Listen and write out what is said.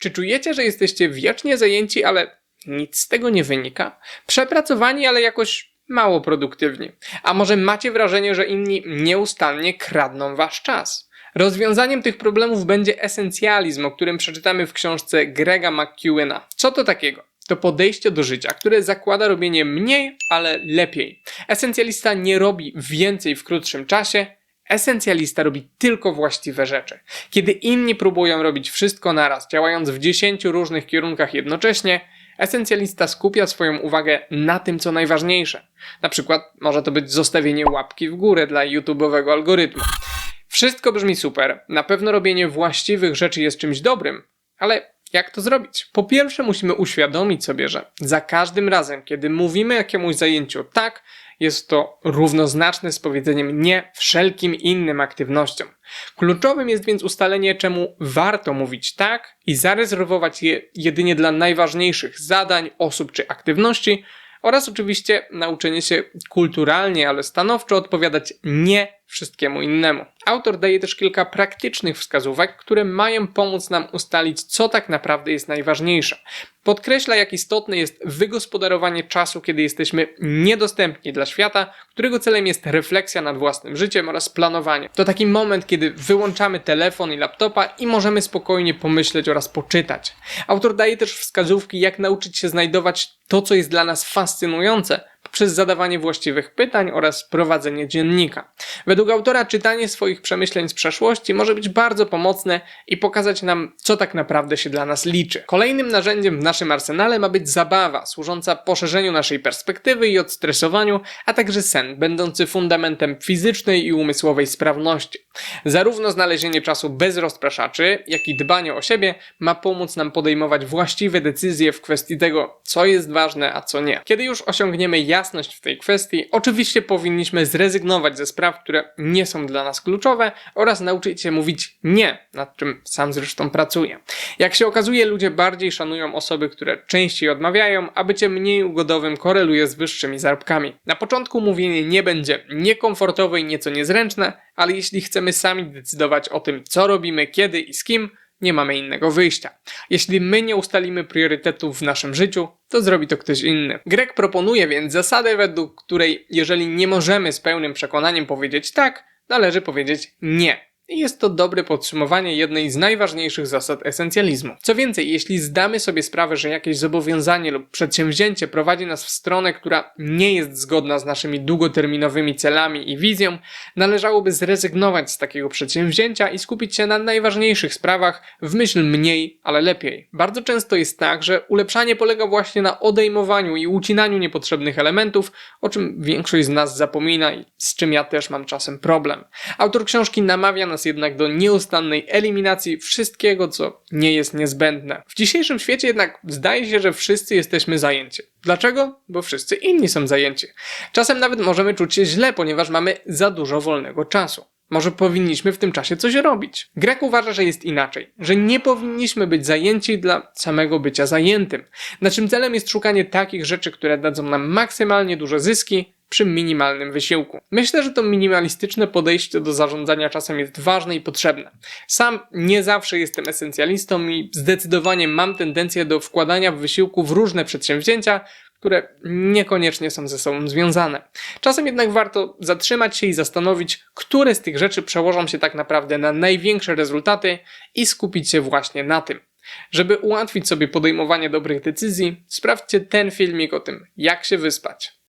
Czy czujecie, że jesteście wiecznie zajęci, ale nic z tego nie wynika? Przepracowani, ale jakoś mało produktywni. A może macie wrażenie, że inni nieustannie kradną wasz czas? Rozwiązaniem tych problemów będzie esencjalizm, o którym przeczytamy w książce Grega McEwena. Co to takiego? To podejście do życia, które zakłada robienie mniej, ale lepiej. Esencjalista nie robi więcej w krótszym czasie, esencjalista robi tylko właściwe rzeczy. Kiedy inni próbują robić wszystko naraz, działając w 10 różnych kierunkach jednocześnie, esencjalista skupia swoją uwagę na tym, co najważniejsze. Na przykład może to być zostawienie łapki w górę dla YouTube'owego algorytmu. Wszystko brzmi super, na pewno robienie właściwych rzeczy jest czymś dobrym, ale jak to zrobić? Po pierwsze, musimy uświadomić sobie, że za każdym razem, kiedy mówimy jakiemuś zajęciu tak, jest to równoznaczne z powiedzeniem nie wszelkim innym aktywnościom. Kluczowym jest więc ustalenie, czemu warto mówić tak i zarezerwować je jedynie dla najważniejszych zadań, osób czy aktywności, oraz oczywiście nauczenie się kulturalnie, ale stanowczo odpowiadać nie wszystkiemu innemu. Autor daje też kilka praktycznych wskazówek, które mają pomóc nam ustalić, co tak naprawdę jest najważniejsze. Podkreśla, jak istotne jest wygospodarowanie czasu, kiedy jesteśmy niedostępni dla świata, którego celem jest refleksja nad własnym życiem oraz planowanie. To taki moment, kiedy wyłączamy telefon i laptopa i możemy spokojnie pomyśleć oraz poczytać. Autor daje też wskazówki, jak nauczyć się znajdować to, co jest dla nas fascynujące, poprzez zadawanie właściwych pytań oraz prowadzenie dziennika. Według autora czytanie swoich przemyśleń z przeszłości może być bardzo pomocne i pokazać nam, co tak naprawdę się dla nas liczy. Kolejnym narzędziem w naszym arsenale ma być zabawa, służąca poszerzeniu naszej perspektywy i odstresowaniu, a także sen, będący fundamentem fizycznej i umysłowej sprawności. Zarówno znalezienie czasu bez rozpraszaczy, jak i dbanie o siebie ma pomóc nam podejmować właściwe decyzje w kwestii tego, co jest ważne, a co nie. Kiedy już osiągniemy jasność w tej kwestii, oczywiście powinniśmy zrezygnować ze spraw, które nie są dla nas kluczowe oraz nauczyć się mówić nie, nad czym sam zresztą pracuję. Jak się okazuje, ludzie bardziej szanują osoby, które częściej odmawiają, a bycie mniej ugodowym koreluje z wyższymi zarobkami. Na początku mówienie nie będzie niekomfortowe i nieco niezręczne, ale jeśli chcemy sami decydować o tym, co robimy, kiedy i z kim, nie mamy innego wyjścia. Jeśli my nie ustalimy priorytetów w naszym życiu, to zrobi to ktoś inny. Grek proponuje więc zasadę, według której jeżeli nie możemy z pełnym przekonaniem powiedzieć tak, należy powiedzieć nie. I jest to dobre podsumowanie jednej z najważniejszych zasad esencjalizmu. Co więcej, jeśli zdamy sobie sprawę, że jakieś zobowiązanie lub przedsięwzięcie prowadzi nas w stronę, która nie jest zgodna z naszymi długoterminowymi celami i wizją, należałoby zrezygnować z takiego przedsięwzięcia i skupić się na najważniejszych sprawach w myśl mniej, ale lepiej. Bardzo często jest tak, że ulepszanie polega właśnie na odejmowaniu i ucinaniu niepotrzebnych elementów, o czym większość z nas zapomina i z czym ja też mam czasem problem. Autor książki namawia nas jednak do nieustannej eliminacji wszystkiego, co nie jest niezbędne. W dzisiejszym świecie jednak zdaje się, że wszyscy jesteśmy zajęci. Dlaczego? Bo wszyscy inni są zajęci. Czasem nawet możemy czuć się źle, ponieważ mamy za dużo wolnego czasu. Może powinniśmy w tym czasie coś robić. Grek uważa, że jest inaczej, że nie powinniśmy być zajęci dla samego bycia zajętym. Naszym celem jest szukanie takich rzeczy, które dadzą nam maksymalnie duże zyski przy minimalnym wysiłku. Myślę, że to minimalistyczne podejście do zarządzania czasem jest ważne i potrzebne. Sam nie zawsze jestem esencjalistą i zdecydowanie mam tendencję do wkładania wysiłku w różne przedsięwzięcia, które niekoniecznie są ze sobą związane. Czasem jednak warto zatrzymać się i zastanowić, które z tych rzeczy przełożą się tak naprawdę na największe rezultaty i skupić się właśnie na tym. Żeby ułatwić sobie podejmowanie dobrych decyzji, sprawdźcie ten filmik o tym, jak się wyspać.